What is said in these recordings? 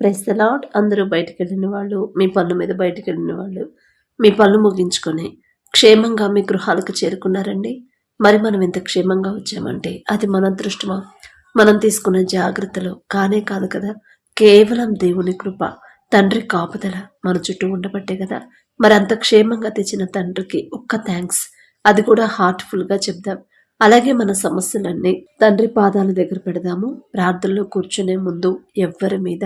Press lot అందరూ బయటికి వెళ్ళిన వాళ్ళు మీ పనుల మీద బయటికి వెళ్ళిన వాళ్ళు మీ పనులు ముగించుకొని క్షేమంగా మీ గృహాలకు చేరుకున్నారండి. మరి మనం ఇంత క్షేమంగా వచ్చామంటే అది మన అదృష్టమా? మనం తీసుకున్న జాగ్రత్తలు కానే కాదు కదా. కేవలం దేవుని కృప తండ్రి కాపుదల మన చుట్టూ ఉండబట్టే కదా. మరి అంత క్షేమంగా తెచ్చిన తండ్రికి ఒక్క థ్యాంక్స్ అది కూడా హార్ట్ఫుల్గా చెప్దాం. అలాగే మన సమస్యలన్నీ తండ్రి పాదాల దగ్గర పెడదాము. ప్రార్థనలో కూర్చునే ముందు ఎవ్వరి మీద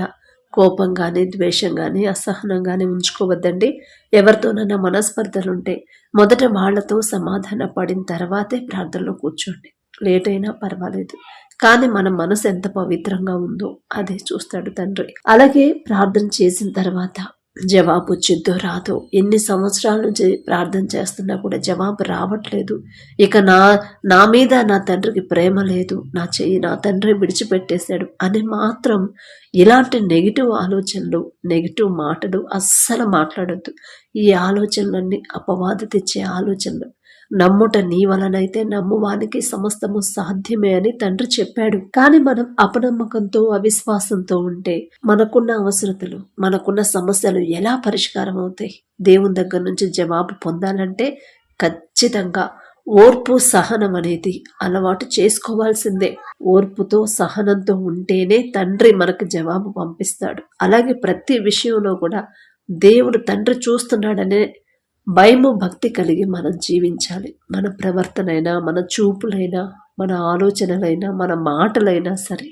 కోపం కానీ ద్వేషం కానీ అసహనం కానీ ఉంచుకోవద్దండి. ఎవరితోనైనా మనస్పర్ధలుంటే మొదట వాళ్ళతో సమాధాన పడిన తర్వాతే ప్రార్థనలో కూర్చోండి. లేట్ అయినా పర్వాలేదు. కానీ మన మనసు ఎంత పవిత్రంగా ఉందో అదే చూస్తాడు తండ్రి. అలాగే ప్రార్థన చేసిన తర్వాత జవాబు వచ్చిద్దో రాదో. ఎన్ని సంవత్సరాల నుంచి ప్రార్థన చేస్తున్నా కూడా జవాబు రావట్లేదు. ఇక నా నా మీద నా తండ్రికి ప్రేమ లేదు. నా చెయ్యి నా తండ్రి విడిచిపెట్టేశాడు అని మాత్రం ఇలాంటి నెగిటివ్ ఆలోచనలు నెగిటివ్ మాటలు అస్సలు మాట్లాడొద్దు. ఈ ఆలోచనలన్నీ అపవాద తెచ్చే ఆలోచనలు నమ్ముట నీ వలనైతే నమ్మువానికి సమస్తము సాధ్యమే అని తండ్రి చెప్పాడు. కానీ మనం అపనమ్మకంతో అవిశ్వాసంతో ఉంటే మనకున్న అవసరతలు మనకున్న సమస్యలు ఎలా పరిష్కారం అవుతాయి? దేవుని దగ్గర నుంచి జవాబు పొందాలంటే ఖచ్చితంగా ఓర్పు సహనం అనేది అలవాటు చేసుకోవాల్సిందే. ఓర్పుతో సహనంతో ఉంటేనే తండ్రి మనకు జవాబు పంపిస్తాడు. అలాగే ప్రతి విషయంలో కూడా దేవుడు తండ్రి చూస్తున్నాడనే భయము భక్తి కలిగి మనం జీవించాలి. మన ప్రవర్తనైనా మన చూపులైనా మన ఆలోచనలైనా మన మాటలైనా సరే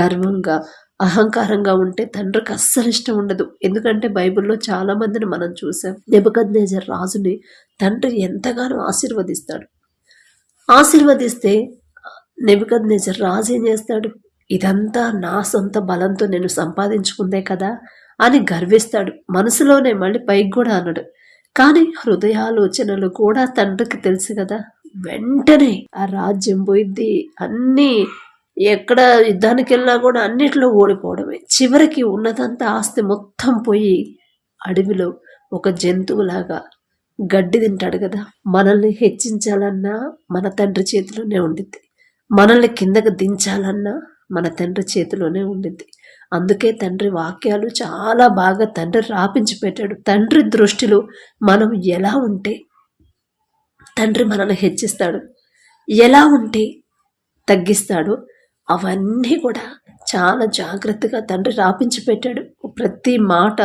గర్వంగా అహంకారంగా ఉంటే తండ్రికి అస్సలు ఇష్టం ఉండదు. ఎందుకంటే బైబిల్లో చాలా మందిని మనం చూసాం. నెబద్ రాజుని తండ్రి ఎంతగానో ఆశీర్వదిస్తాడు. ఆశీర్వదిస్తే నెబద్ రాజు ఏం చేస్తాడు? ఇదంతా నా సొంత బలంతో నేను సంపాదించుకుందే కదా అని గర్విస్తాడు. మనసులోనే మళ్ళీ పైకి కూడా అన్నాడు కానీ హృదయాలోచనలు కూడా తండ్రికి తెలుసు కదా. వెంటనే ఆ రాజ్యం పోయిద్ది అన్నీ ఎక్కడ యుద్ధానికి వెళ్ళినా కూడా అన్నిట్లో ఓడిపోవడమే. చివరికి ఉన్నదంతా ఆస్తి మొత్తం పోయి అడవిలో ఒక జంతువులాగా గడ్డి తింటాడు కదా. మనల్ని హెచ్చించాలన్నా మన తండ్రి చేతిలోనే ఉండిద్ది. మనల్ని కిందకు దించాలన్నా మన తండ్రి చేతిలోనే ఉండిద్ది. అందుకే తండ్రి వాక్యాలు చాలా బాగా తండ్రి రాపించి పెట్టాడు. తండ్రి దృష్టిలో మనం ఎలా ఉంటే తండ్రి మనల్ని హెచ్చిస్తాడు. ఎలా ఉంటే తగ్గిస్తాడు. అవన్నీ కూడా చాలా జాగ్రత్తగా తండ్రి రాపించి పెట్టాడు. ప్రతి మాట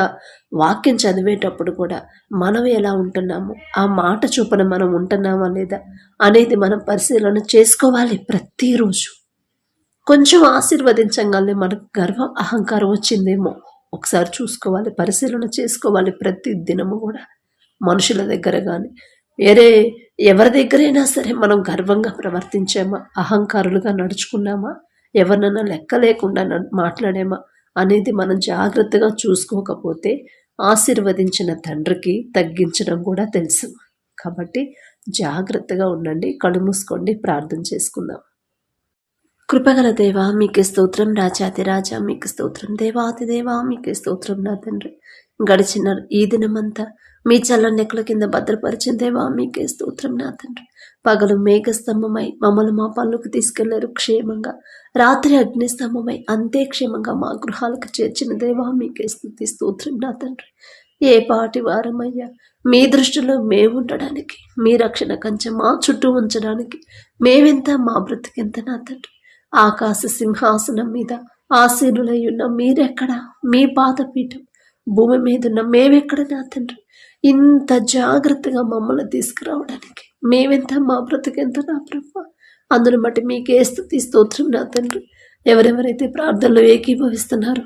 వాక్యం చదివేటప్పుడు కూడా మనం ఎలా ఉంటున్నాము? ఆ మాట చూపన మనం ఉంటున్నామా లేదా అనేది మనం పరిశీలన చేసుకోవాలి ప్రతిరోజు. కొంచెం ఆశీర్వదించగానే మనకు గర్వం అహంకారం వచ్చిందేమో. ఒకసారి చూసుకోవాలి పరిశీలన చేసుకోవాలి ప్రతి దినము కూడా. మనుషుల దగ్గర కానీ వేరే ఎవరి దగ్గరైనా సరే మనం గర్వంగా ప్రవర్తించామా? అహంకారులుగా నడుచుకున్నామా? ఎవరినైనా లెక్క లేకుండా మాట్లాడామా? అనేది మనం జాగ్రత్తగా చూసుకోకపోతే ఆశీర్వదించిన తండ్రికి తగ్గించడం కూడా తెలుసు. కాబట్టి జాగ్రత్తగా ఉండండి కళ్ళు మూసుకోండి ప్రార్థన చేసుకుందాం. కృపగల దేవా మీకు స్తోత్రం. రాజాతి రాజా మీకు స్తోత్రం. దేవాతి దేవా మీకు స్తోత్రం నా తండ్రి. గడిచిన ఈ దినమంతా మీ చల్లని నెక్కల కింద భద్రపరిచిన దేవా మీకే స్తోత్రం నా తండ్రి. పగలు మేఘస్తంభమై మమ్మల్ని మా పనులకు తీసుకెళ్ళారు క్షేమంగా. రాత్రి అగ్నిస్తంభమై అంతే క్షేమంగా మా గృహాలకు చేర్చిన దేవా మీకే స్థుతి స్తోత్రం నా తండ్రి. ఏ పాటి వారమయ్యా మీ దృష్టిలో మేము ఉండడానికి మీ రక్షణ కంచె మా చుట్టూ ఉంచడానికి మేమెంత మా బ్రతికెంత నా తండ్రి. ఆకాశ సింహాసనం మీద ఆశీనులయ్యున్న ఉన్న మీరెక్కడ? మీ పాతపీఠం భూమి మీద ఉన్న మేమెక్కడ నా తండ్రి? ఇంత జాగ్రత్తగా మమ్మల్ని తీసుకురావడానికి మేమెంత మా బ్రతికెంత నా ప్రభు? అందును బట్టి మీకే స్థుతి స్తోత్రం నా తండ్రి. ఎవరెవరైతే ప్రార్థనలో ఏకీభవిస్తున్నారు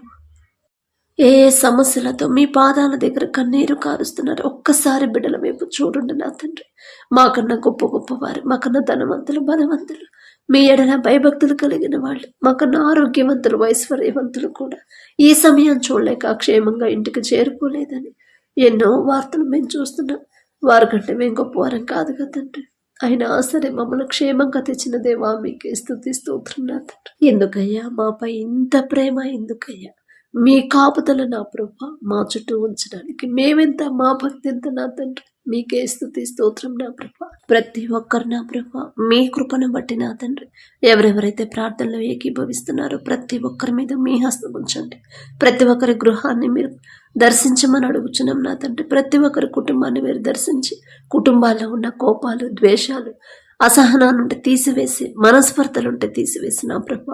ఏ ఏ సమస్యలతో మీ పాదాల దగ్గర కన్నీరు కారుస్తున్నారు ఒక్కసారి బిడ్డల వైపు చూడండి నా తండ్రి. మాకన్నా గొప్ప గొప్పవారు మాకన్నా ధనవంతులు బలవంతులు మీ ఎడల భయభక్తులు కలిగిన వాళ్ళు మాకన్నా ఆరోగ్యవంతులు ఐశ్వర్యవంతులు కూడా. ఈ సమయం చూడలేక క్షేమంగా ఇంటికి చేరుకోలేదని ఎన్నో వార్తలు మేము చూస్తున్నాం. వారికంటే మేము గొప్పవారం కాదు కదండి అయినా సరే మమ్మల్ని క్షేమంగా తెచ్చిన దేవా మీకే స్థుతి స్తోత్రం నా తండ్రి ఎందుకయ్యా? మాపై ఇంత ప్రేమ ఎందుకయ్యా? మీ కాపుదల నా ప్రభా మా చుట్టూ ఉంచడానికి మేమెంత మా భక్తి ఎంత నా తండ్రి? మీకే స్థుతి స్తోత్రం నా ప్రభ. ప్రతి ఒక్కరు నా ప్రభ. మీ కృపను బట్టి నా తండ్రి. ఎవరెవరైతే ప్రార్థనలో ఏకీభవిస్తున్నారో ప్రతి ఒక్కరి మీద మీ హస్తం ఉంచండి. ప్రతి ఒక్కరి గృహాన్ని మీరు దర్శించమని అడుగుచున్నాం నా తండ్రి. ప్రతి ఒక్కరి కుటుంబాన్ని మీరు దర్శించి కుటుంబాల్లో ఉన్న కోపాలు ద్వేషాలు అసహనాలుంటే తీసివేసి మనస్పర్ధలుంటే తీసివేసి నా ప్రభ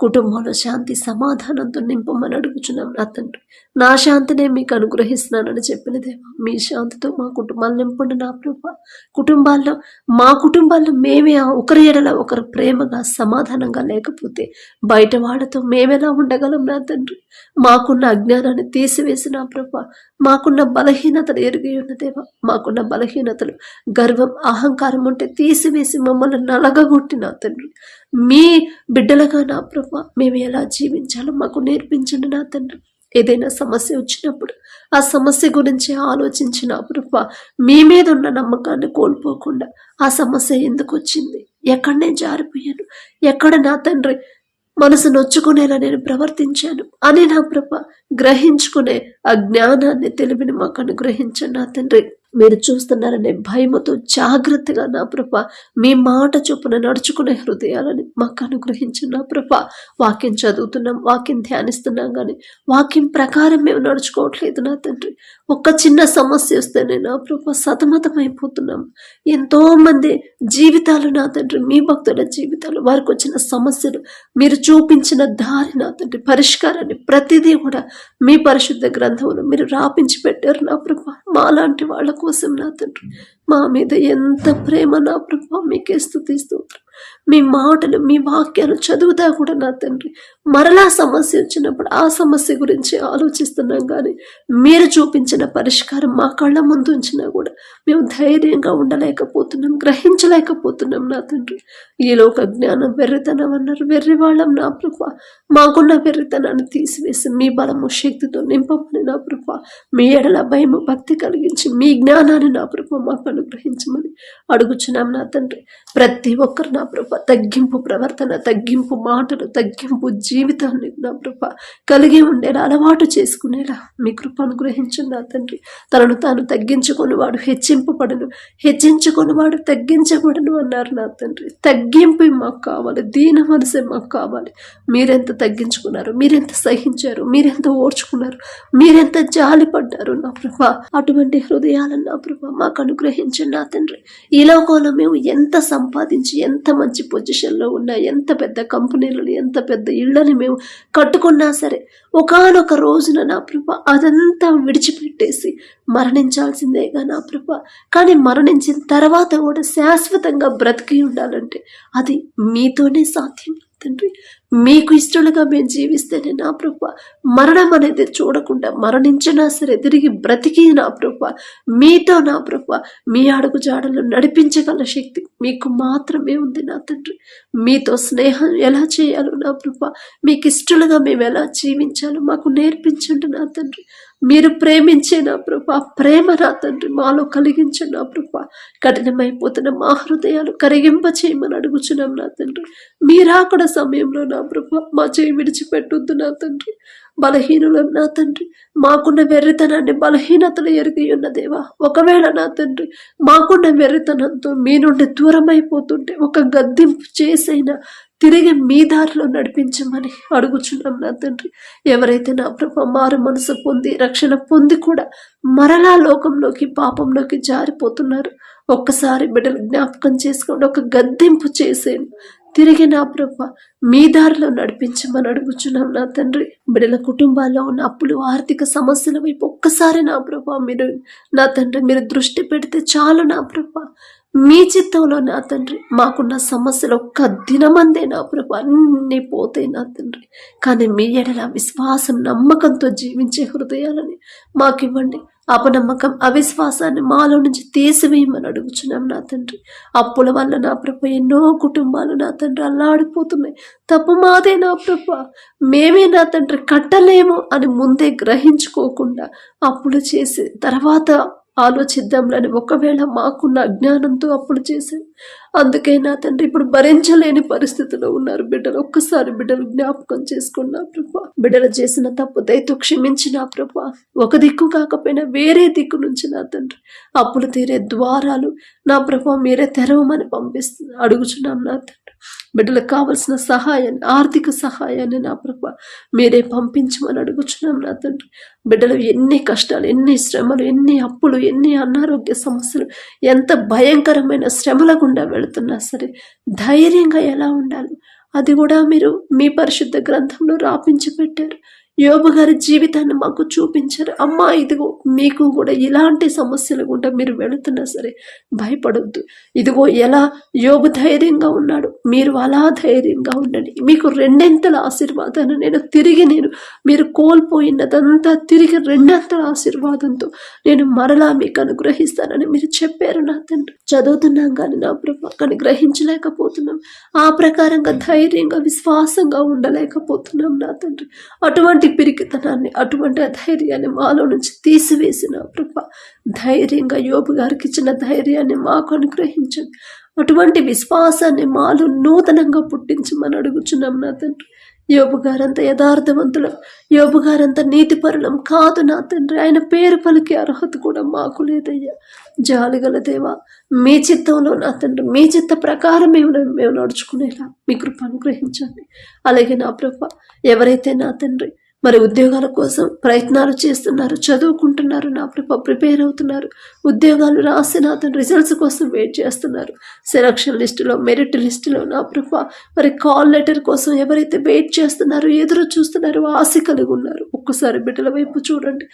కుటుంబంలో శాంతి సమాధానంతో నింపమని అడుగుచున్నాం నా తండ్రి. నా శాంతినే మీకు అనుగ్రహిస్తున్నానని చెప్పిన దేవా మీ శాంతితో మా కుటుంబాలు నింపండి నా ప్రభ. కుటుంబాల్లో మా కుటుంబాల్లో మేమే ఒకరి ఎడల ఒకరు ప్రేమగా సమాధానంగా లేకపోతే బయట వాళ్ళతో మేమెలా ఉండగలం నా తండ్రి? మాకున్న అజ్ఞానాన్ని తీసివేసి నా ప్రభ మాకున్న బలహీనతలు ఎరిగి ఉన్న దేవా మాకున్న బలహీనతలు గర్వం అహంకారం ఉంటే తీసివేసి మమ్మల్ని నలగగొట్టిన తండ్రి. మీ బిడ్డలుగా నా ప్రభ మేము ఎలా జీవించాలో మాకు నేర్పించండి నా తండ్రి. ఏదైనా సమస్య వచ్చినప్పుడు ఆ సమస్య గురించి ఆలోచించిన ప్రభ మీ మీద ఉన్న నమ్మకాన్ని కోల్పోకుండా ఆ సమస్య ఎందుకు వచ్చింది? ఎక్కడ నేను జారిపోయాను? ఎక్కడ నా తండ్రి మనసు నొచ్చుకునేలా నేను ప్రవర్తించాను? అని నా ప్రభ గ్రహించుకునే ఆ జ్ఞానాన్ని తెలివిని మాకు అనుగ్రహించండి నా తండ్రి. మీరు చూస్తున్నారనే భయముతో జాగ్రత్తగా నా ప్రభ మీ మాట చొప్పున నడుచుకునే హృదయాలని మాకు అనుగ్రహించిన నా ప్రభ. వాక్యం చదువుతున్నాం వాక్యం ధ్యానిస్తున్నాం కానీ వాక్యం ప్రకారం మేము నడుచుకోవట్లేదు నా తండ్రి. ఒక్క చిన్న సమస్య వస్తేనే నా ప్రభ సతమతమైపోతున్నాం. ఎంతో మంది జీవితాలు నా తండ్రి మీ భక్తుల జీవితాలు వారికి వచ్చిన సమస్యలు మీరు చూపించిన దారి నా తండ్రి పరిష్కారాన్ని ప్రతిదీ కూడా మీ పరిశుద్ధ గ్రంథంలో మీరు రాపించి పెట్టారు నా ప్రభ. మాలాంటి వాళ్ళ కోసం నా తండ్రి. మా మీద ఎంత ప్రేమ నా ప్రభా మీకే స్థుతిస్తూ మీ మాటలు మీ వాక్యాలు చదువుతా కూడా నా తండ్రి. మరలా సమస్య వచ్చినప్పుడు ఆ సమస్య గురించి ఆలోచిస్తున్నాం కానీ మీరు చూపించిన పరిష్కారం మా కళ్ళ ముందు ఉంచినా కూడా మేము ధైర్యంగా ఉండలేకపోతున్నాం గ్రహించలేకపోతున్నాం నా తండ్రి. ఈ లోక జ్ఞానం వెర్రితనం అన్నారు. వెర్రి వాళ్ళం నా ప్రభ. మాకున్న వెర్రితనాన్ని తీసివేసి మీ బలము శక్తితో నింపమని నా ప్రభ. మీ ఎడల భయము భక్తి కలిగించి మీ జ్ఞానాన్ని నా ప్రభ మాకు అనుగ్రహించమని అడుగుచున్నాం నా తండ్రి. ప్రతి ఒక్కరు నా ప్రభ తగ్గింపు ప్రవర్తన తగ్గింపు మాటలు తగ్గింపు జీవితాన్ని నా ప్రభ కలిగి ఉండేలా అలవాటు చేసుకునేలా మీ కృప అనుగ్రహించండి నా తండ్రి. తనను తాను తగ్గించుకొని వాడు హెచ్చింపబడను హెచ్చించుకొని వాడు తగ్గించబడను అన్నారు నా తండ్రి. తగ్గింపు మాకు కావాలి దీన మనసే మాకు కావాలి. మీరెంత తగ్గించుకున్నారు మీరెంత సహించారు మీరెంత ఓర్చుకున్నారు మీరెంత జాలి పడ్డారు నా ప్రభ. అటువంటి హృదయాలను నా ప్రభ మాకు అనుగ్రహించండి నా తండ్రి. ఈ లోకంలో మేము ఎంత సంపాదించి ఎంత మంచి పొజిషన్లో ఉన్న ఎంత పెద్ద కంపెనీలను ఎంత పెద్ద ఇళ్ళని మేము కట్టుకున్నా సరే ఒకానొక రోజున నా ప్రభ అదంతా విడిచిపెట్టేసి మరణించాల్సిందేగా నా ప్రభ. కానీ మరణించిన తర్వాత కూడా శాశ్వతంగా బ్రతికి ఉండాలంటే అది మీతోనే సాధ్యం. తండ్రి మీకు ఇష్టలుగా మేము జీవిస్తేనే నా ప్రభు. మరణం అనేది చూడకుండా మరణించినా సరే తిరిగి బ్రతికి నా ప్రభు. మీతో నా ప్రభు. మీ అడుగు జాడలు నడిపించగల శక్తి మీకు మాత్రమే ఉంది నా తండ్రి. మీతో స్నేహం ఎలా చేయాలో నా ప్రభు. మీకు ఇష్టలుగా మేము ఎలా జీవించాలో మాకు నేర్పించండి నా తండ్రి. మీరు ప్రేమించే నా ప్రభ ప్రేమ నా తండ్రి మాలో కలిగించండి నా ప్రభ. కఠినమైపోతున్న మా హృదయాలు కరిగింప చేయమని అడుగుచున్నాం నా తండ్రి. మీరాకడ సమయంలో నా ప్రభ మా చేయి విడిచిపెట్టొద్దు నా తండ్రి. బలహీనులం నా తండ్రి మాకున్న వెర్రితనాన్ని బలహీనతలు ఎరిగి ఉన్న దేవా ఒకవేళ నా తండ్రి మాకున్న వెర్రితనంతో మీ నుండి దూరం అయిపోతుంటే ఒక గద్దింపు చేసైనా తిరిగి మీ దారిలో నడిపించమని అడుగుచున్నాం నా తండ్రి. ఎవరైతే నా ప్రభ మారు మనసు పొంది రక్షణ పొంది కూడా మరలా లోకంలోకి పాపంలోకి జారిపోతున్నారు ఒక్కసారి బిడ్డలు జ్ఞాపకం చేసుకోండి ఒక గద్దింపు చేసేయండి. తిరిగి నా ప్రభ మీ దారిలో నడిపించమని అడుగుచున్నాం నా తండ్రి. బిడ్డల కుటుంబాల్లో ఉన్న అప్పులు ఆర్థిక సమస్యల వైపు ఒక్కసారి నా ప్రభ మీరు నా తండ్రి మీరు దృష్టి పెడితే చాలు నా ప్రభ. మీ చిత్తంలో నా తండ్రి మాకున్న సమస్యలు ఒక్క దినమందే నా ప్రభు అన్నీ పోతాయి నా తండ్రి. కానీ మీ ఎడల విశ్వాసం నమ్మకంతో జీవించే హృదయాలని మాకివ్వండి. అపనమ్మకం అవిశ్వాసాన్ని మాలో నుంచి తీసివేయమని అడుగుచున్నాం నా తండ్రి. అప్పుల వల్ల నా ప్రభ ఎన్నో కుటుంబాలు నా తండ్రి అల్లాడిపోతున్నాయి. తప్పు మాదే నా ప్రభ. మేమే నా తండ్రి కట్టలేము అని ముందే గ్రహించుకోకుండా అప్పులు చేసి తర్వాత ఆలోచిద్దాంలని ఒకవేళ మాకున్న అజ్ఞానంతో అప్పులు చేశాం. అందుకే నా తండ్రి ఇప్పుడు భరించలేని పరిస్థితిలో ఉన్నారు బిడ్డలు. ఒక్కసారి బిడ్డలు జ్ఞాపకం చేసుకున్నా ప్రభా. బిడ్డలు చేసిన తప్పు దయతో క్షమించిన ప్రభా. ఒక దిక్కు కాకపోయినా వేరే దిక్కు నుంచి నా తండ్రి. అప్పులు తీరే ద్వారాలు నా ప్రభా మీరే తెరవమని పంపిస్తుంది అడుగుచున్నాం నా తండ్రి. బిడ్డలకు కావలసిన సహాయాన్ని ఆర్థిక సహాయాన్ని నా ప్రభా మీరే పంపించమని అడుగుచున్నాం నా తండ్రి. బిడ్డలు ఎన్ని కష్టాలు ఎన్ని శ్రమలు ఎన్ని అప్పులు ఎన్ని అనారోగ్య సమస్యలు ఎంత భయంకరమైన శ్రమల గుండా వెళుతున్నా సరే ధైర్యంగా ఎలా ఉండాలి? అది కూడా మీరు మీ పరిశుద్ధ గ్రంథంలో రాపించి పెట్టారు. యోబు గారి జీవితాన్ని మాకు చూపించారు. అమ్మా ఇదిగో మీకు కూడా ఇలాంటి సమస్యలు కూడా మీరు వెళుతున్నా సరే భయపడొద్దు. ఇదిగో ఎలా? యోబు ధైర్యంగా ఉన్నాడు. మీరు అలా ధైర్యంగా ఉండండి. మీకు రెండింతల ఆశీర్వాదాన్ని నేను తిరిగి నేను మీరు కోల్పోయినదంతా తిరిగి రెండంతల ఆశీర్వాదంతో నేను మరలా మీకు అనుగ్రహిస్తానని మీరు చెప్పారు నా తండ్రి. చదువుతున్నాం కానీ నా ప్రభా కానీ గ్రహించలేకపోతున్నాం ఆ ప్రకారంగా ధైర్యంగా విశ్వాసంగా ఉండలేకపోతున్నాం నా తండ్రి. అటువంటి పిరికితనాన్ని అటువంటి ధైర్యాన్ని మాలో నుంచి తీసివేసిన ప్రభ ధైర్యంగా యోబు గారికి ఇచ్చిన ధైర్యాన్ని మాకు అనుగ్రహించండి. అటువంటి విశ్వాసాన్ని మాలో నూతనంగా పుట్టించమని అడుగుచున్నాం నా తండ్రి. యోబు గారంత యథార్థవంతులం యోబు గారంత నీతిపరులం కాదు నా తండ్రి. ఆయన పేరు పలికే అర్హత కూడా మాకు లేదయ్యా. జాలిగల దేవా మీ చిత్తంలో నా తండ్రి మీ చిత్త ప్రకారం మేము మేము నడుచుకునేలా మీ కృప అనుగ్రహించండి. అలాగే నా ప్రభ ఎవరైతే నా తండ్రి మరి ఉద్యోగాల కోసం ప్రయత్నాలు చేస్తున్నారు చదువుకుంటున్నారు నా ప్రిపేర్ అవుతున్నారు. ఉద్యోగాలు రాసి నా రిజల్ట్స్ కోసం వెయిట్ చేస్తున్నారు. సెలక్షన్ లిస్టులో మెరిట్ లిస్టులో నా ప్రభ మరి కాల్ లెటర్ కోసం ఎవరైతే వెయిట్ చేస్తున్నారో ఎదురు చూస్తున్నారో ఆశ కలిగి ఉన్నారు. ఒక్కసారి బిడ్డల వైపు చూడండి.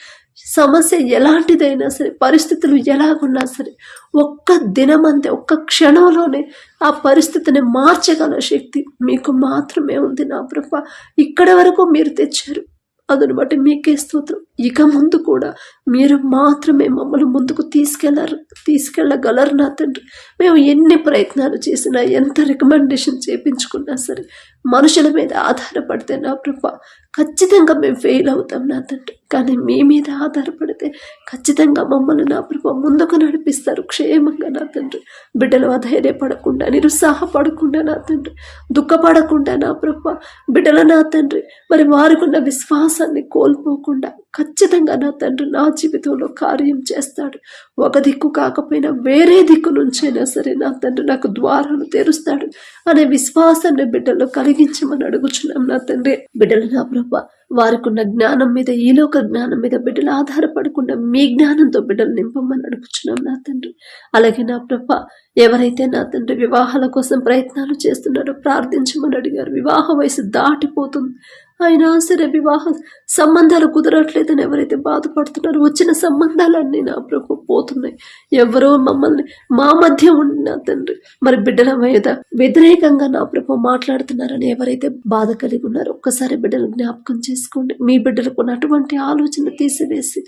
సమస్య ఎలాంటిదైనా సరే పరిస్థితులు ఎలాగున్నా సరే ఒక్క దినం అంతే ఒక్క క్షణంలోనే ఆ పరిస్థితిని మార్చగల శక్తి మీకు మాత్రమే ఉంది నా ప్రభ ఇక్కడ వరకు మీరు తెచ్చారు. అందుని బట్టి మీకే స్తోత్రం. ఇక ముందు కూడా మీరు మాత్రమే మమ్మల్ని ముందుకు తీసుకెళ్ళరు తీసుకెళ్ళగలరు నా తండ్రి. మేము ఎన్ని ప్రయత్నాలు చేసినా ఎంత రికమెండేషన్ చేయించుకున్నా సరే మనుషుల మీద ఆధారపడితే నా ప్రభ ఖచ్చితంగా మేము ఫెయిల్ అవుతాం నా తండ్రి కానీ మీ మీద ఆధారపడితే ఖచ్చితంగా మమ్మల్ని నా ప్రభ ముందుకు నడిపిస్తారు క్షేమంగా నా తండ్రి బిడ్డలు అధైర్యపడకుండా నిరుత్సాహపడకుండా నా తండ్రి దుఃఖపడకుండా నా ప్రభ. బిడ్డల నా తండ్రి మరి వారికున్న విశ్వాసాన్ని కోల్పోకుండా ఖచ్చితంగా నా తండ్రి నా జీవితంలో కార్యం చేస్తాడు. ఒక దిక్కు కాకపోయినా వేరే దిక్కు నుంచైనా సరే నా తండ్రి నాకు ద్వారాలు తెరుస్తాడు అనే విశ్వాసాన్ని బిడ్డలో కలిగించమని అడుగుచున్నాం నా తండ్రి. బిడ్డలు నా ప్రభ వారికున్న జ్ఞానం మీద ఈలోక జ్ఞానం మీద బిడ్డలు ఆధారపడకుండా మీ జ్ఞానంతో బిడ్డలు నింపమని అడుగుచున్నాం నా తండ్రి. అలాగే నా ప్రభ ఎవరైతే నా తండ్రి వివాహాల కోసం ప్రయత్నాలు చేస్తున్నారో ప్రార్థించమని అడిగారు. వివాహ వయసు దాటిపోతుంది. అయినా సరే వివాహ సంబంధాలు కుదరట్లేదని ఎవరైతే బాధపడుతున్నారో వచ్చిన సంబంధాలన్నీ నా ప్రభు పోతున్నాయి. ఎవరో మమ్మల్ని మా మధ్య ఉండిన తండ్రి మరి బిడ్డల మీద వ్యతిరేకంగా నా ప్రభు మాట్లాడుతున్నారని ఎవరైతే బాధ కలిగి ఉన్నారో ఒక్కసారి బిడ్డలు జ్ఞాపకం చేసుకోండి. మీ బిడ్డలకు ఉన్నటువంటి ఆలోచన తీసివేసి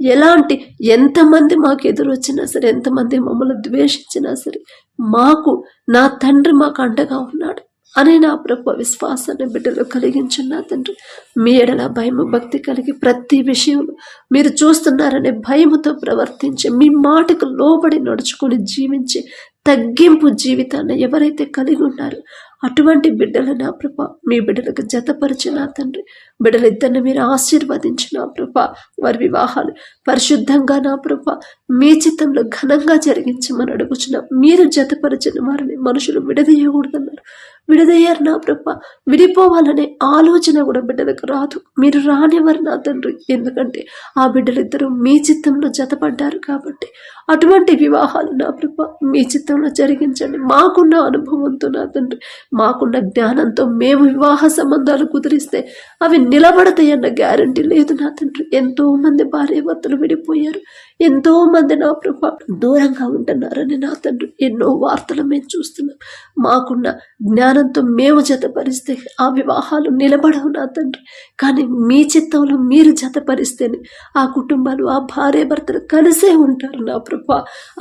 ఎలాంటి ఎంతమంది మాకు ఎదురొచ్చినా సరే ఎంతమంది మమ్మల్ని ద్వేషించినా సరే మాకు నా తండ్రి మాకు అండగా ఉన్నాడు. అనే నా ప్రభు విశ్వాసాన్ని బిడ్డలో కలిగించిన తండ్రి. మీ ఎడల భయము భక్తి కలిగి ప్రతి విషయంలో మీరు చూస్తున్నారనే భయముతో ప్రవర్తించి మీ మాటకు లోబడి నడుచుకొని జీవించి తగ్గింపు జీవితాన్ని ఎవరైతే కలిగి ఉన్నారో అటువంటి బిడ్డలు నా ప్రభ మీ బిడ్డలకు జతపరిచిన తండ్రి. బిడ్డలిద్దరిని మీరు ఆశీర్వదించిన ప్రభ వారి వివాహాలు పరిశుద్ధంగా నా ప్రభ మీ చిత్తంలో ఘనంగా జరిగించమని అడుగుచున్న మీరు జతపరిచిన వారిని మనుషులు విడదీయకూడదన్నారు. విడదయ్యారు నా ప్రభ? విడిపోవాలనే ఆలోచన కూడా బిడ్డలకు రాదు. మీరు రానివ్వరు నా తండ్రి. ఎందుకంటే ఆ బిడ్డలిద్దరూ మీ చిత్తంలో జతపడ్డారు కాబట్టి. అటువంటి వివాహాలు నా ప్రభ మీ చిత్తంలో జరిగించండి. మాకున్న అనుభవంతో నా తండ్రి మాకున్న జ్ఞానంతో మేము వివాహ సంబంధాలు కుదిరిస్తే అవి నిలబడతాయన్న గ్యారంటీ లేదు నా తండ్రి. ఎంతో మంది భార్యాభర్తలు విడిపోయారు. ఎంతో మంది నా ప్రభ దూరంగా ఉంటున్నారని నా తండ్రి. ఎన్నో వార్తలు మేము చూస్తున్నాం. మాకున్న జ్ఞానంతో మేము జతపరిస్తే ఆ వివాహాలు నిలబడవు నా తండ్రి. కానీ మీ చిత్తంలో మీరు జతపరిస్తేనే ఆ కుటుంబాలు ఆ భార్య భర్తలు కలిసే ఉంటారు నా ప్రభ.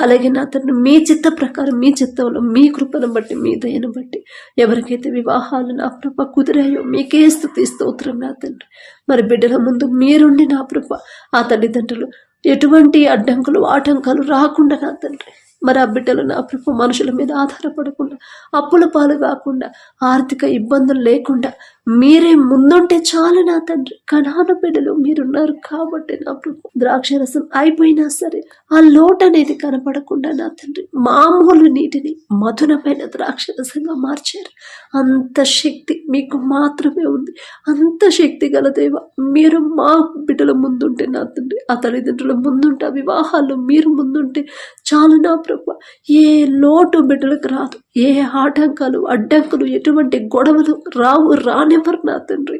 అలాగే నా తండ్రి మీ చిత్త ప్రకారం మీ చిత్తంలో మీ కృపను బట్టి మీ దయను బట్టి ఎవరికైతే వివాహాలు నా ప్రభ కుదిరాయో మీకే స్థుతి స్తోత్రం నా తండ్రి. మరి బిడ్డల ముందు మీరుండి నా ప్రభ ఆ తల్లిదండ్రులు ఎటువంటి అడ్డంకులు ఆటంకాలు రాకుండా నా తండ్రి. మరి ఆ బిడ్డలు నా ప్రభు మనుషుల మీద ఆధారపడకుండా అప్పుల పాలు కాకుండా ఆర్థిక ఇబ్బందులు లేకుండా మీరే ముందుంటే చాలు నా తండ్రి. కనాన బిడ్డలు మీరున్నారు కాబట్టి నా ప్రభు ద్రాక్షరసం అయిపోయినా సరే ఆ లోటు అనేది కనపడకుండా నా తండ్రి మామూలు నీటిని మధురమైన ద్రాక్షరసంగా మార్చారు. అంత శక్తి మీకు మాత్రమే ఉంది. అంత శక్తి గల దేవ మీరు మా బిడ్డల ముందుంటే నా తండ్రి ఆ తల్లిదండ్రుల ముందుంటే ఆ వివాహాల్లో మీరు ముందుంటే చాలు నా ప్రభు. ఏ లోటు బిడ్డలకు రాదు. ఏ ఆటంకాలు అడ్డంకులు ఎటువంటి గొడవలు రావు రానివ్వరు నా తండ్రి.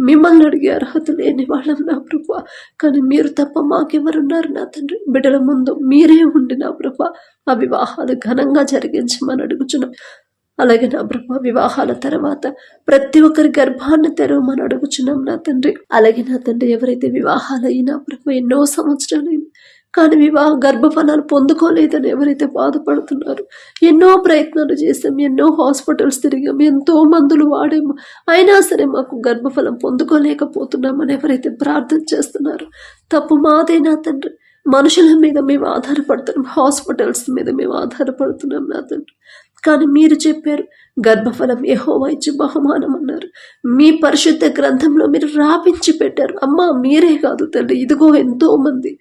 మిమ్మల్ని అడిగే అర్హత లేని వాళ్ళం నా ప్రభా. కానీ మీరు తప్ప మాకెవరున్నారు నా తండ్రి? బిడ్డల ముందు మీరే ఉండి నా ప్రభా. ఆ వివాహాలు ఘనంగా జరిగించమని అడుగుచున్నాం. అలాగే నా బ్రహ్మ వివాహాల తర్వాత ప్రతి ఒక్కరి గర్భాన్ని తెరవమని అడుగుచున్నాం నా తండ్రి. అలాగే నా తండ్రి ఎవరైతే వివాహాలు అయినా బ్రహ్మ ఎన్నో సంవత్సరాలు కానీ వివాహ గర్భఫలాలు పొందుకోలేదని ఎవరైతే బాధపడుతున్నారు ఎన్నో ప్రయత్నాలు చేసాం ఎన్నో హాస్పిటల్స్ తిరిగాం ఎంతో మందులు వాడాము అయినా సరే మాకు గర్భఫలం పొందుకోలేకపోతున్నామని ఎవరైతే ప్రార్థన చేస్తున్నారు తప్పు మాదేనా తండ్రి. మనుషుల మీద మేము ఆధారపడుతున్నాం హాస్పిటల్స్ మీద మేము ఆధారపడుతున్నాం నా తండ్రి. కానీ మీరు చెప్పారు గర్భఫలం యెహోవా ఇచ్చి బహుమానం అన్నారు. మీ పరిశుద్ధ గ్రంథంలో మీరు రాపించి పెట్టారు. అమ్మా మీరే కాదు తండ్రి ఇదిగో ఎంతో మంది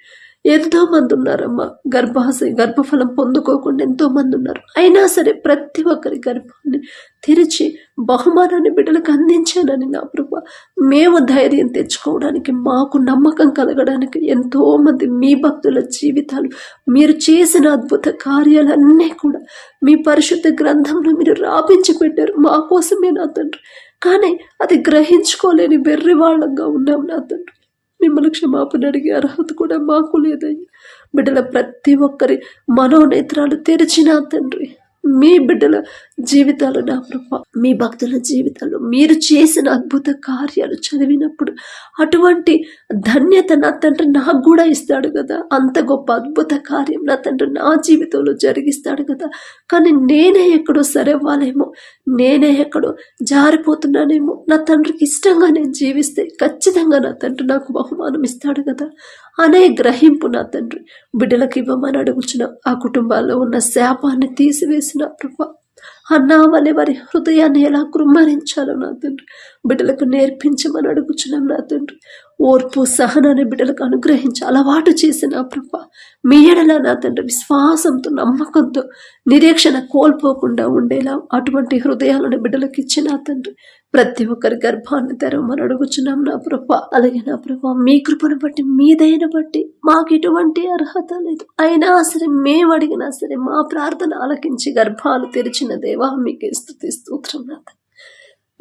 ఎంతో మంది ఉన్నారమ్మా గర్భాశయ గర్భఫలం పొందుకోకుండా ఎంతో మంది ఉన్నారు అయినా సరే ప్రతి ఒక్కరి గర్భాన్ని తెరిచి బహుమానాన్ని బిడ్డలకు అందించానని నా ప్రభు మేము ధైర్యం తెచ్చుకోవడానికి మాకు నమ్మకం కలగడానికి ఎంతో మంది మీ భక్తుల జీవితాలు మీరు చేసిన అద్భుత కార్యాలన్నీ కూడా మీ పరిశుద్ధ గ్రంథంలో మీరు రాపించి పెట్టారు. మా కోసమే నా తండ్రి. కానీ అది గ్రహించుకోలేని వెర్రి వాళ్ళంగా ఉన్నాం నా తండ్రి. మిమ్మల్ని క్షమాపణ అడిగే అర్హత కూడా మాకు లేదయ్యా. బిడ్డల ప్రతి ఒక్కరి మనోనేత్రాలు తెరిచిన తండ్రి మీ బిడ్డల జీవితాలు నా ప్రభా. మీ భక్తుల జీవితాలు మీరు చేసిన అద్భుత కార్యాలు చదివినప్పుడు అటువంటి ధన్యత నా తండ్రి నాకు కూడా ఇస్తాడు కదా. అంత గొప్ప అద్భుత కార్యం నా తండ్రి నా జీవితంలో జరిగిస్తాడు కదా. కానీ నేనే ఎక్కడో సరవ్వాలేమో నేనే ఎక్కడో జారిపోతున్నానేమో. నా తండ్రికి ఇష్టంగా నేను జీవిస్తే ఖచ్చితంగా నా తండ్రి నాకు బహుమానం ఇస్తాడు కదా. అనే గ్రహింపు నా తండ్రి బిడ్డలకు ఇవ్వమని అడుగుచున్న. ఆ కుటుంబాల్లో ఉన్న శాపాన్ని తీసివేసిన ప్రభా. అన్నా వలె వారి హృదయాన్ని ఎలా కృమ్మరించాలో నా తండ్రి. బిడ్డలకు నేర్పించమని అడుగుచున్నాం నా తండ్రి. ఓర్పు సహనాన్ని బిడ్డలకు అనుగ్రహించి అలవాటు చేసిన ప్రభ. మీ ఎడల నా తండ్రి విశ్వాసంతో నమ్మకంతో నిరీక్షణ కోల్పోకుండా ఉండేలా అటువంటి హృదయాలను బిడ్డలకు ఇచ్చిన తండ్రి. ప్రతి ఒక్కరి గర్భాన్ని తెరవమని అడుగుచున్నాం నా ప్రభ. అలాగే నా ప్రభ మీ కృపను బట్టి మీదైన బట్టి మాకు ఎటువంటి అర్హత లేదు. అయినా సరే మేము అడిగినా సరే మా ప్రార్థన ఆలకించి గర్భాలు తెరిచిన దేవ మీకు స్థుతి స్తోత్రం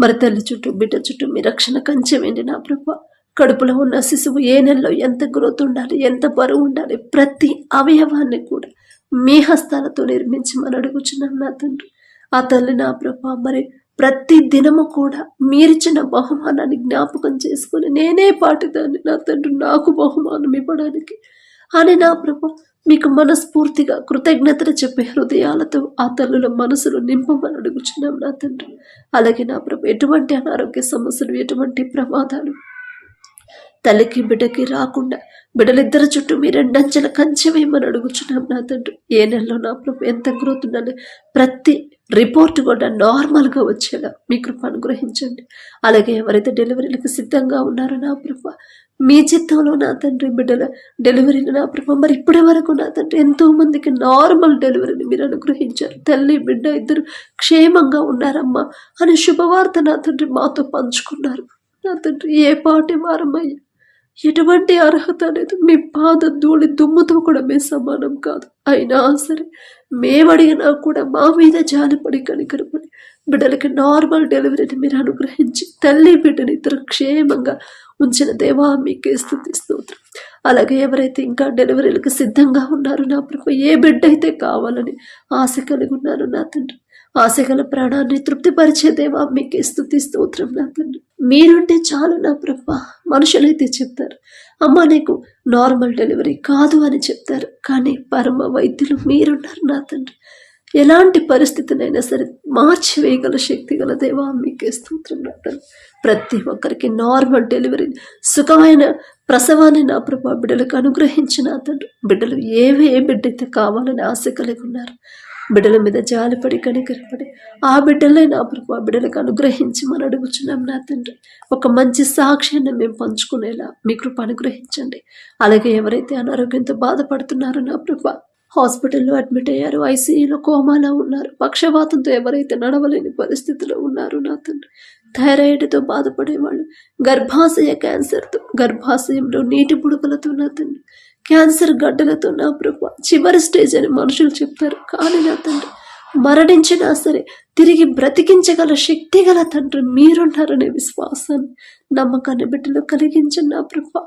మరి తల్లి చుట్టూ బిడ్డ చుట్టూ మీ రక్షణ కంచెమేంటి నా ప్రభ. కడుపులో ఉన్న శిశువు ఏ నెలలో ఎంత గ్రోత్ ఉండాలి ఎంత బరువు ఉండాలి ప్రతి అవయవాన్ని కూడా మీ హస్తాలతో నిర్మించమని అడుగుచున్నాను నా తండ్రి. ఆ తల్లి నా ప్రభ మరి ప్రతి దినము కూడా మీరిచ్చిన బహుమానాన్ని జ్ఞాపకం చేసుకొని నేనే పాటిదాన్ని నా తండ్రి నాకు బహుమానం ఇవ్వడానికి. అని నా ప్రభ మీకు మనస్ఫూర్తిగా కృతజ్ఞతలు చెప్పే హృదయాలతో ఆ తల్లుల మనసును నింపమని అడుగుచున్నాం నా తండ్రి. అలాగే నా ప్రభు ఎటువంటి అనారోగ్య సమస్యలు ఎటువంటి ప్రమాదాలు తల్లికి బిడ్డకి రాకుండా బిడ్డలిద్దరి చుట్టూ మీ రెండంచెల కంచెమేమని అడుగుచున్నాం నా తండ్రి. ఏ నెలలో నా ప్రభు ఎంత గ్రోత్ ఉండాలి ప్రతి రిపోర్ట్ కూడా నార్మల్గా వచ్చేలా మీ కృప అనుగ్రహించండి. అలాగే ఎవరైతే డెలివరీలకు సిద్ధంగా ఉన్నారో నా ప్రభ మీ చిత్తంలో నా తండ్రి బిడ్డల డెలివరీని నా ప్రభ మరి ఇప్పటి వరకు నా తండ్రి ఎంతో మందికి నార్మల్ డెలివరీని మీరు అనుగ్రహించారు. తల్లి బిడ్డ ఇద్దరు క్షేమంగా ఉన్నారమ్మా అని శుభవార్త నా తండ్రి మాతో పంచుకున్నారు. నా తండ్రి ఏ పాటి వారమయ్యా ఎటువంటి అర్హత అనేది మీ పాద ధూళి దుమ్ముతో కూడా మేము సమానం కాదు. అయినా సరే మేము అడిగినా కూడా మా మీద జాలిపడి కనికరపడి బిడ్డలకి నార్మల్ డెలివరీని మీరు అనుగ్రహించి తల్లి బిడ్డని ఇద్దరు క్షేమంగా ఉంచిన దేవా మీకే స్థుతి స్తోత్రం. అలాగే ఎవరైతే ఇంకా డెలివరీలకు సిద్ధంగా ఉన్నారో నా ప్రభు ఏ బిడ్డ అయితే కావాలని ఆశ కలిగి ఉన్నారు నా తండ్రి ఆశ గల ప్రాణాన్ని తృప్తిపరిచే దేవా మీకే స్థుతి స్తోత్రం నా తండ్రి. మీరుంటే చాలు నా ప్రభ మనుషులైతే చెప్తారు అమ్మ నీకు నార్మల్ డెలివరీ కాదు అని చెప్తారు కానీ పరమ వైద్యులు మీరున్నారు నా తండ్రి. ఎలాంటి పరిస్థితినైనా సరే మార్చి వేయగల శక్తి గల దేవా మీకే స్తోత్రం నా ప్రతి ఒక్కరికి నార్మల్ డెలివరీ సుఖమైన ప్రసవాన్ని నా ప్రభా బిడ్డలకు అనుగ్రహించిన అతడు బిడ్డలు ఏవి ఏ బిడ్డైతే కావాలని ఆశ కలిగి ఉన్నారు బిడ్డల మీద జాలిపడి కనికరపడి ఆ బిడ్డలే నా ప్రభా బిడ్డలకు అనుగ్రహించి మనం అడుగుచున్నాం నా తండ్రి. ఒక మంచి సాక్ష్యాన్ని మేము పంచుకునేలా మీ కృప అనుగ్రహించండి. అలాగే ఎవరైతే అనారోగ్యంతో బాధపడుతున్నారో నా ప్రభా హాస్పిటల్లో అడ్మిట్ అయ్యారు. ఐసీయూలో కోమాలో ఉన్నారు. పక్షవాతంతో ఎవరైతే నడవలేని పరిస్థితిలో ఉన్నారు నా తండ్రి థైరాయిడ్తో బాధపడేవాళ్ళు గర్భాశయ క్యాన్సర్తో గర్భాశయంలో నీటి బుడకలతో నా తండ్రి క్యాన్సర్ గడ్డలతో నా ప్రభు. చివరి స్టేజ్ అని మనుషులు చెప్తారు. కానీ నా తండ్రి మరణించినా సరే తిరిగి బ్రతికించగల శక్తి గల తండ్రి మీరున్నారనే విశ్వాసాన్ని నమ్మకాన్ని బిడ్డలో కలిగించండి నా ప్రభా.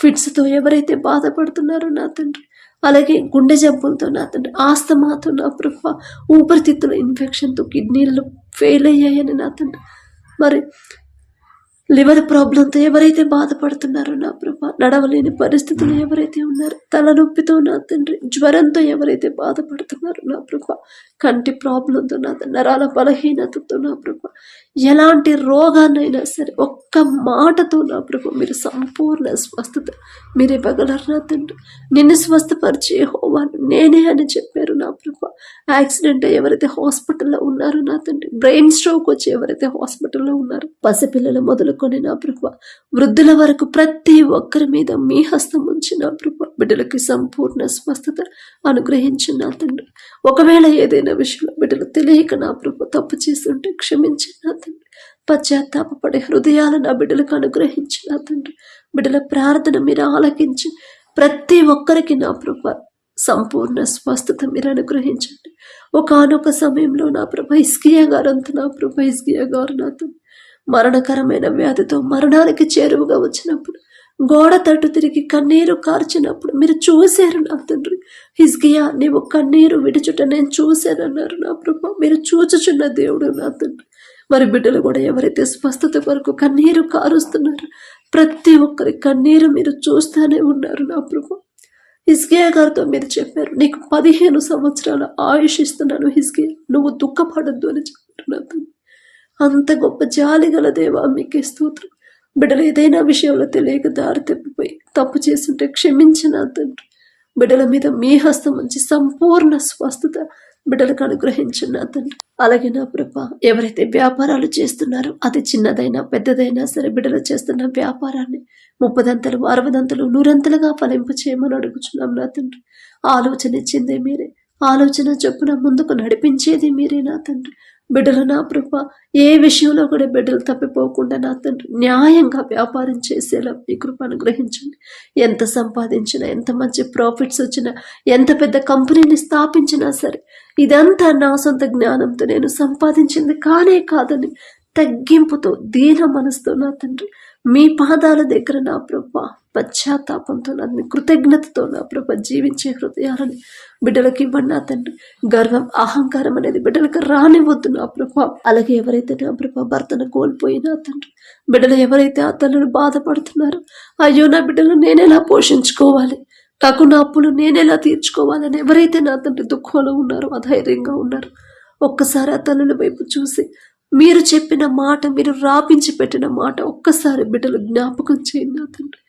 ఫిట్స్తో ఎవరైతే బాధపడుతున్నారో నా తండ్రి అలాగే గుండె జబ్బులతో నా తండ్రి ఆస్తమాతో నా ప్రభ ఊపిరితిత్తుల ఇన్ఫెక్షన్తో కిడ్నీలు ఫెయిల్ అయ్యాయని నా తండ్రి. మరి లివర్ ప్రాబ్లంతో ఎవరైతే బాధపడుతున్నారో నా ప్రభ నడవలేని పరిస్థితులు ఎవరైతే ఉన్నారో తలనొప్పితో నా తండ్రి జ్వరంతో ఎవరైతే బాధపడుతున్నారో నా ప్రభ కంటి ప్రాబ్లంతో నా నరాల బలహీనతతో నా ప్రభా ఎలాంటి రోగాన్నైనా సరే ఒక్క మాటతో నా ప్రభు మీరు సంపూర్ణ స్వస్థత మీరు ఇవ్వగలరు నా తండ్రి? నిన్ను స్వస్థపరిచే హోవాను నేనే అని చెప్పారు నా ప్రభు. యాక్సిడెంట్ ఎవరైతే హాస్పిటల్లో ఉన్నారో నా తండ్రి బ్రెయిన్ స్ట్రోక్ వచ్చి ఎవరైతే హాస్పిటల్లో ఉన్నారో పసిపిల్లలు మొదలుకొని నా ప్రభు వృద్ధుల వరకు ప్రతి ఒక్కరి మీద మీ హస్తం ఉంచి నా ప్రభు బిడ్డలకి సంపూర్ణ స్వస్థత అనుగ్రహించిన తండ్రి. ఒకవేళ ఏదైనా విషయంలో బిడ్డలు తెలియక నా ప్రభు తప్పు చేస్తుంటే క్షమించిన నా తండ్రి. పశ్చాత్తాపపడే హృదయాలు నా బిడ్డలకు అనుగ్రహించిన నా తండ్రి. బిడ్డల ప్రార్థన మీరు ఆలకించి ప్రతి ఒక్కరికి నా ప్రభ సంపూర్ణ స్వస్థత మీరు అనుగ్రహించండి. ఒకనొక సమయంలో నా ప్రభ ఇస్కియా గారు అంత నా ప్రభ ఇస్కియా గారు నాతో మరణకరమైన వ్యాధితో మరణానికి చేరువుగా వచ్చినప్పుడు గోడ తట్టు తిరిగి కన్నీరు కార్చినప్పుడు మీరు చూశారు నా తండ్రి. హిజ్గియా నీవు కన్నీరు విడుచుట నేను చూశానన్నారు నా ప్రభ. మీరు చూచుచున్న దేవుడు నా తండ్రి. మరి బిడ్డలు కూడా ఎవరైతే స్వస్థత కొరకు కన్నీరు కారుస్తున్నారు ప్రతి ఒక్కరి కన్నీరు మీరు చూస్తూనే ఉన్నారు నా ప్రభు. హిస్కియా గారితో మీరు చెప్పారు నీకు పదిహేను సంవత్సరాల ఆయుష్ ఇస్తున్నాను హిస్కియా నువ్వు దుఃఖపడద్దు అని చెప్తున్నారు అంత గొప్ప జాలి గల దేవా మీకే స్తోత్రం. బిడ్డలు ఏదైనా విషయంలో తెలియక దారి తప్పిపోయి తప్పు చేస్తుంటే క్షమించిన తండ్రి. బిడ్డల మీద మీ హస్తం ఉంచి సంపూర్ణ స్వస్థత బిడ్డలకు అనుగ్రహించిన తండ్రి. అలాగే నా ప్రభ ఎవరైతే వ్యాపారాలు చేస్తున్నారో అది చిన్నదైనా పెద్దదైనా సరే బిడ్డలు చేస్తున్న వ్యాపారాన్ని ముప్పదంతలు అరవదంతలు నూరంతలుగా ఫలింపు చేయమని అడుగుచున్నాం నా తండ్రి. ఆలోచన ఇచ్చిందే మీరే. ఆలోచన చొప్పున ముందుకు నడిపించేది మీరే నా తండ్రి. బిడ్డలు నా ప్రభ ఏ విషయంలో కూడా బిడ్డలు తప్పిపోకుండా నా తండ్రి న్యాయంగా వ్యాపారం చేసేలా మీ కృప అనుగ్రహించండి. ఎంత సంపాదించినా ఎంత మంచి ప్రాఫిట్స్ వచ్చినా ఎంత పెద్ద కంపెనీని స్థాపించినా సరే ఇదంతా నా సొంత జ్ఞానంతో నేను సంపాదించింది కానే కాదని తగ్గింపుతో దీన మనసుతో నా తండ్రి మీ పాదాల దగ్గర నా ప్రభ పశ్చాత్తాపంతో నా కృతజ్ఞతతో నా ప్రభ జీవించే హృదయాలని బిడ్డలకి ఇవ్వండి నా తండ్రి. గర్వం అహంకారం అనేది బిడ్డలకు రానివ్వద్దు నా ప్రభ. అలాగే ఎవరైతే నా ప్రభ భర్తను కోల్పోయినా తండ్రి బిడ్డలు ఎవరైతే ఆ తల్లిని బాధపడుతున్నారో అయ్యో నా బిడ్డలు నేనెలా పోషించుకోవాలి? నాకు నా అప్పులు నేనెలా తీర్చుకోవాలని ఎవరైతే నా తండ్రి దుఃఖంలో ఉన్నారో అధైర్యంగా ఉన్నారు ఒక్కసారి ఆ తల్లుల వైపు చూసి మీరు చెప్పిన మాట మీరు రాపించి పెట్టిన మాట ఒక్కసారి బిడ్డలు జ్ఞాపకం చేయండి నా తండ్రి.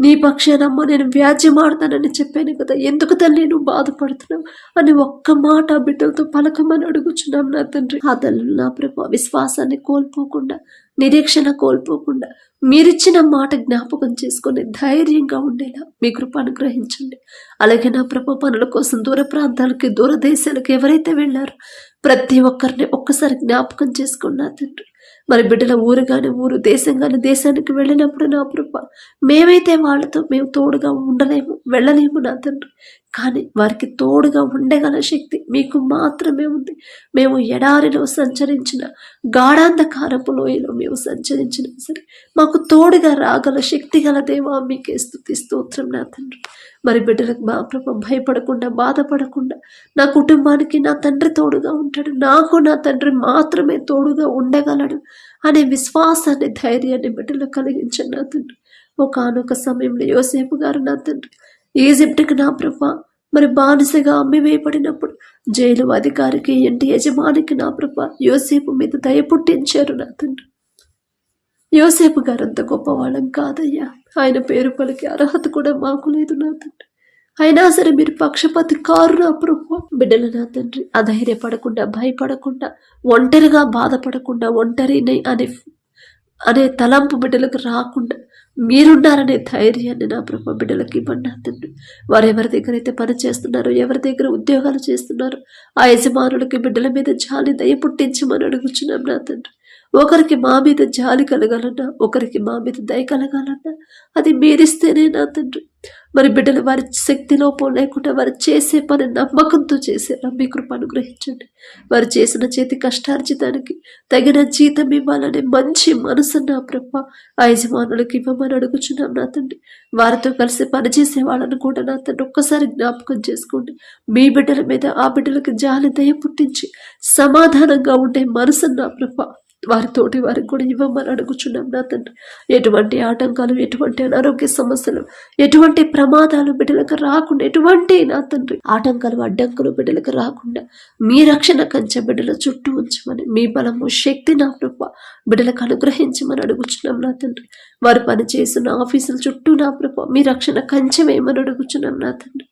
నీ పక్షానమ్మ నేను వ్యాజ్యమాడతానని చెప్పాను కదా. ఎందుకు తల్లి నువ్వు బాధపడుతున్నావు? అని ఒక్క మాట బిడ్డలతో పలకమని అడుగుచున్నాం నా తండ్రి. ఆ తల్లి నా ప్రభా విశ్వాసాన్ని కోల్పోకుండా నిరీక్షణ కోల్పోకుండా మీరిచ్చిన మాట జ్ఞాపకం చేసుకుని ధైర్యంగా ఉండేలా మీ కృప అనుగ్రహించండి. అలాగే నా ప్రభ పనుల కోసం దూర ప్రాంతాలకి దూర దేశాలకు ఎవరైతే వెళ్ళారో ప్రతి ఒక్కరిని ఒక్కసారి జ్ఞాపకం చేసుకున్నా తండ్రి. మరి బిడ్డల ఊరు కానీ ఊరు దేశం కానీ దేశానికి వెళ్ళినప్పుడు నా ప్రభ మేమైతే వాళ్ళతో మేము తోడుగా ఉండలేము వెళ్ళలేము నా తండ్రి. కానీ వారికి తోడుగా ఉండగల శక్తి మీకు మాత్రమే ఉంది. మేము ఎడారిలో సంచరించిన గాఢాంధకారపు లోయలో మేము సంచరించినా సరే మాకు తోడుగా రాగల శక్తి గల దేవా మీకే స్థుతి స్తోత్రం నా తండ్రి. మరి బిడ్డలకు మా ప్రభ భయపడకుండా బాధపడకుండా నా కుటుంబానికి నా తండ్రి తోడుగా ఉంటాడు. నాకు నా తండ్రి మాత్రమే తోడుగా ఉండగలడు అనే విశ్వాసాన్ని ధైర్యాన్ని బిడ్డలు కలిగించండి నా తండ్రి. ఒకనొక సమయంలో యోసేపు గారు నా తండ్రి ఈజిప్ట్కి నా ప్రభ. మరి బానిసగా అమ్మి వేయబడినప్పుడు జైలు అధికారికి ఇంటి యజమానికి నా ప్రభ యోసేపు మీద దయ పుట్టించారు నా తండ్రి. యోసేపు గారు అంత గొప్పవాళ్ళం కాదయ్యా. ఆయన పేరు పలికి అర్హత కూడా మాకు లేదు నా తండ్రి. అయినా సరే మీరు పక్షపాతి కారు నా ప్రభు. బిడ్డలు నా తండ్రి అధైర్యపడకుండా భయపడకుండా ఒంటరిగా బాధపడకుండా ఒంటరిని అనే అనే తలంపు బిడ్డలకు రాకుండా మీరున్నారనే ధైర్యాన్ని నా ప్రభా బిడ్డలకి ఇవ్వండి తండ్రి వారు ఎవరి దగ్గర అయితే పని చేస్తున్నారో ఎవరి దగ్గర ఉద్యోగాలు చేస్తున్నారో ఆ యజమానులకి బిడ్డల మీద జాలి దయ పుట్టించమని అడుగుచున్నాం నా తండ్రి. ఒకరికి మా మీద జాలి కలగాలన్నా ఒకరికి మా మీద దయ కలగాలన్నా అది మీరిస్తేనే నా తండ్రి. మరి బిడ్డలు వారి శక్తి లోపం లేకుండా వారు చేసే పని నమ్మకంతో చేసేలా మీ కృప అనుగ్రహించండి. వారు చేసిన చేతి కష్టార్జితానికి తగిన జీతం ఇవ్వాలనే మంచి మనసు నా ప్రభ. ఆ యజమానులకు ఇవ్వమని అడుగుచున్నాం నా తండ్రి. వారితో కలిసి పనిచేసే వాళ్ళని కూడా నా తండ్రి ఒక్కసారి జ్ఞాపకం చేసుకోండి. మీ బిడ్డల మీద ఆ బిడ్డలకు జాలి దయ పుట్టించి సమాధానంగా ఉండే మనసు నా ప్రభ. వారితోటి వారికి కూడా ఇవ్వమని అడుగుచున్నాం నా తండ్రి. ఎటువంటి ఆటంకాలు ఎటువంటి అనారోగ్య సమస్యలు ఎటువంటి ప్రమాదాలు బిడ్డలకు రాకుండా ఎటువంటి నా తండ్రి ఆటంకాలు అడ్డంకులు బిడ్డలకు రాకుండా మీ రక్షణ కంచె బిడ్డల చుట్టూ ఉంచమని మీ బలము శక్తి నా ప్రభ బిడ్డలకు అనుగ్రహించమని అడుగుచున్నాం నా తండ్రి. వారు పని చేస్తున్న ఆఫీసుల చుట్టూ నా ప్రభ మీ రక్షణ కంచె వేయమని అడుగుచున్నాం నా తండ్రి.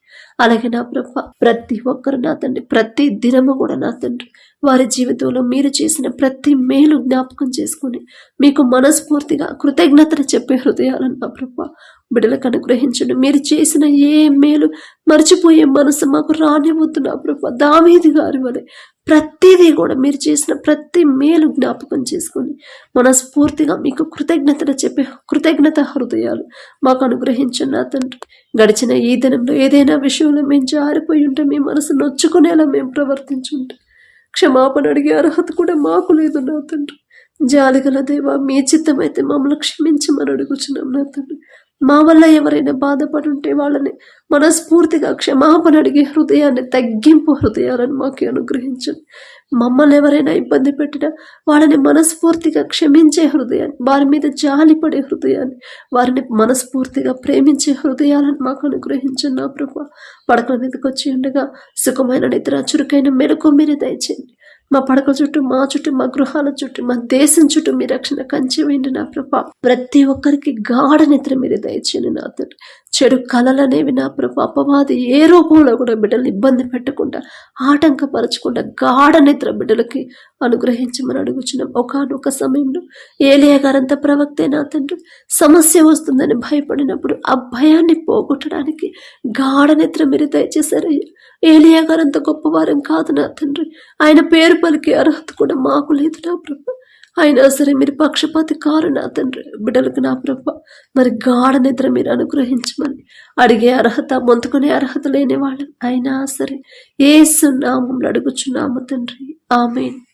అలాగే నా ప్రభ ప్రతి ఒక్కరు నా తండ్రి ప్రతి దినము కూడా నా తండ్రి. వారి జీవితంలో మీరు చేసిన ప్రతి మేలు జ్ఞాపకం చేసుకుని మీకు మనస్ఫూర్తిగా కృతజ్ఞతలు చెప్పే హృదయాలను నా ప్రభ బిడ్డలకు అనుగ్రహించండి. మీరు చేసిన ఏ మేలు మర్చిపోయే మనసు మాకు రానివద్దు నా ప్రభ. దామీది గారి వలె ప్రతిదీ కూడా మీరు చేసిన ప్రతి మేలు జ్ఞాపకం చేసుకొని మనస్ఫూర్తిగా మీకు కృతజ్ఞతలు చెప్పే కృతజ్ఞత హృదయాలు మాకు అనుగ్రహించండి నా తండ్రి. గడిచిన ఈ దినంలో ఏదైనా విషయంలో మేము జారిపోయి ఉంటే మీ మనసు నొచ్చుకునేలా మేము ప్రవర్తించుంటాం క్షమాపణ అడిగే అర్హత కూడా మాకు లేదు నా తండ్రి. జాలిగల దేవా మీ చిత్తమైతే మమ్మల్ని క్షమించమని అడుగుచున్నాం నా తండ్రి. మా వల్ల ఎవరైనా బాధపడి ఉంటే వాళ్ళని మనస్ఫూర్తిగా క్షమాపణ అడిగే హృదయాన్ని తగ్గింపు హృదయాలను మాకు అనుగ్రహించండి. మమ్మల్ని ఎవరైనా ఇబ్బంది పెట్టినా వాళ్ళని మనస్ఫూర్తిగా క్షమించే హృదయాన్ని వారి మీద జాలిపడే హృదయాన్ని వారిని మనస్ఫూర్తిగా ప్రేమించే హృదయాలను మాకు అనుగ్రహించండి నా ప్రభా. పడకల మీదకి వచ్చి ఉండగా సుఖమైన నిద్ర చురుకైన మెలకు మీరు దయచేయండి. మా పడక చుట్టూ మా చుట్టూ మా గృహాల చుట్టూ మా దేశం చుట్టూ మీ రక్షణ కంచె వేయండి నా ప్రభా. ప్రతి ఒక్కరికి గాఢ నిద్ర మీరు దయచేయండి నా తండ్రి. చెడు కళలనేవి నా ప్రభు. అపవాది ఏ రూపంలో కూడా బిడ్డలు ఇబ్బంది పెట్టకుండా ఆటంకపరచకుండా గాఢ నిద్ర బిడ్డలకి అనుగ్రహించమని అడుగుచున్నాం. ఒకనొక సమయంలో ఏలియా గారంత ప్రవక్తే నా తండ్రి. సమస్య వస్తుందని భయపడినప్పుడు ఆ భయాన్ని పోగొట్టడానికి గాఢ నిద్ర మీరు దయచేశారయ్యా. ఏలియా గారంత గొప్పవారం కాదు నా తండ్రి. ఆయన పేరు పలికే అర్హత కూడా మాకు లేదు నా ప్రభు. అయినా సరే మీరు పక్షపాతి కారు నా తండ్రి బిడ్డలకు నా ప్రభ. మరి గాఢ నిద్ర మీరు అనుగ్రహించమని అడిగే అర్హత మొంతుకునే అర్హత లేని వాళ్ళు. అయినా సరే ఏ సున్నామం అడుగుచున్నాము తండ్రి. ఆమెన్.